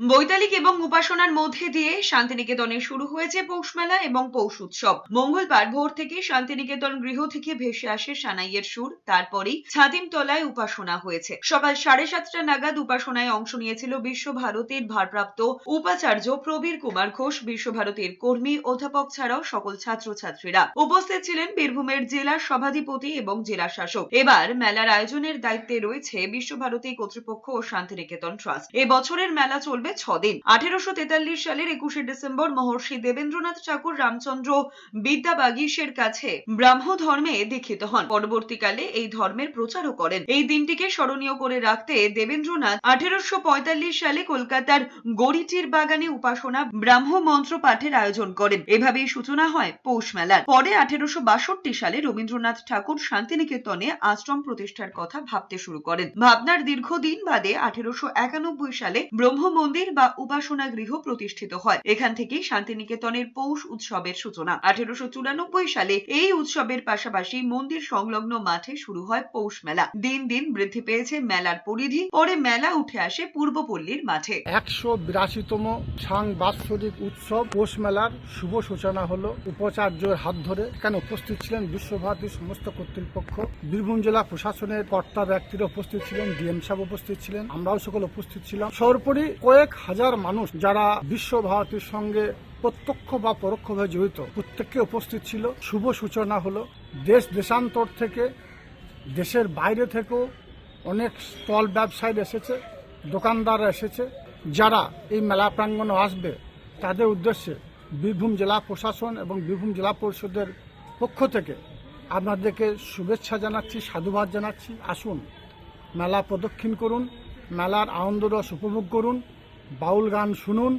বৈতালিক এবং উপাসনার মধ্যে দিয়ে শান্তিনিকেতনে শুরু হয়েছে পৌষ মেলা এবং পৌষ উৎসব। মঙ্গলবার ভোর থেকে শান্তিনিকেতন গৃহ থেকে ভেসে আসে সানাইয়ের সুর। তারপরেই ছাতিমতলায় উপাসনা হয়েছে। সকাল সাড়ে সাতটা নাগাদ উপাসনায় অংশ নিয়েছিল বিশ্বভারতীর ভারপ্রাপ্ত উপাচার্য প্রবীর কুমার ঘোষ। বিশ্বভারতীর কর্মী, অধ্যাপক ছাড়াও সকল ছাত্রছাত্রীরা উপস্থিত ছিলেন বীরভূমের জেলা সভাধিপতি এবং জেলা শাসক। এবার মেলার আয়োজনের দায়িত্বে রয়েছে বিশ্বভারতী কর্তৃপক্ষ ও শান্তিনিকেতন ট্রাস্ট। এবছরের মেলা চলবে ছদিন আঠেরোশো তেতাল্লিশ সালের একুশে ডিসেম্বর মহর্ষি দেবেন্দ্রনাথ ঠাকুর রামচন্দ্র বিদ্যাবাগীশের কাছে ব্রাহ্ম ধর্মে দীক্ষিত হন। পরবর্তীকালে এই ধর্মের প্রচারও করেন। এই দিনটিকে স্মরণীয় করে রাখতে দেবেন্দ্রনাথ আঠেরোশো পঁয়তাল্লিশ সালে কলকাতার গড়িটির বাগানে উপাসনা ব্রাহ্ম মন্ত্র পাঠের আয়োজন করেন। এভাবেই সূচনা হয় পৌষ মেলার। পরে আঠেরোশো বাষট্টি সালে রবীন্দ্রনাথ ঠাকুর শান্তিনিকেতনে আশ্রম প্রতিষ্ঠার কথা ভাবতে শুরু করেন। ভাবনার দীর্ঘদিন বাদে আঠেরোশো একানব্বই সালে ব্রহ্ম মন্দির বা উপাসনা গৃহ প্রতিষ্ঠিত হয়। এখান থেকেই শান্তিনিকেতনের পৌষ উৎসবের সূচনা। আঠেরোশো চুরানব্বই সালে এই উৎসবের পাশাপাশি মন্দির সংলগ্ন মাঠে শুরু হয় পৌষ মেলা। দিন দিন বৃদ্ধি পেয়েছে মেলার পরিধি। পরে মেলা উঠে আসে পূর্বপল্লীর মাঠে। একশো বিরাশিতম সাং বাৎসরিক উৎসব পৌষ মেলার শুভ সূচনা হলো। উপাচার্যের হাত ধরে এখানে উপস্থিত ছিলেন বিশ্বভারতীর সমস্ত কর্তৃপক্ষ। বীরভূম জেলা প্রশাসনের কর্তা ব্যক্তিরা উপস্থিত ছিলেন, ডিএম সাহেব উপস্থিত ছিলেন, আমরাও সকল উপস্থিত ছিলাম। সর্বোপরি কয়েক হাজার মানুষ যারা বিশ্বভারতীর সঙ্গে প্রত্যক্ষ বা পরোক্ষভাবে জড়িত, প্রত্যেককে উপস্থিত ছিল। শুভ সূচনা হলো। দেশ দেশান্তর থেকে, দেশের বাইরে থেকেও অনেক স্টল ব্যবসায়ী এসেছে দোকানদার এসেছে। যারা এই মেলা প্রাঙ্গণে আসবে, তাদের উদ্দেশ্যে বীরভূম জেলা প্রশাসন এবং বীরভূম জেলা পরিষদের পক্ষ থেকে আপনাদেরকে শুভেচ্ছা জানাচ্ছি, সাধুবাদ জানাচ্ছি। আসুন, মেলা প্রদক্ষিণ করুন, মেলার আনন্দ রস উপভোগ করুন। বাউল গান শুনুন।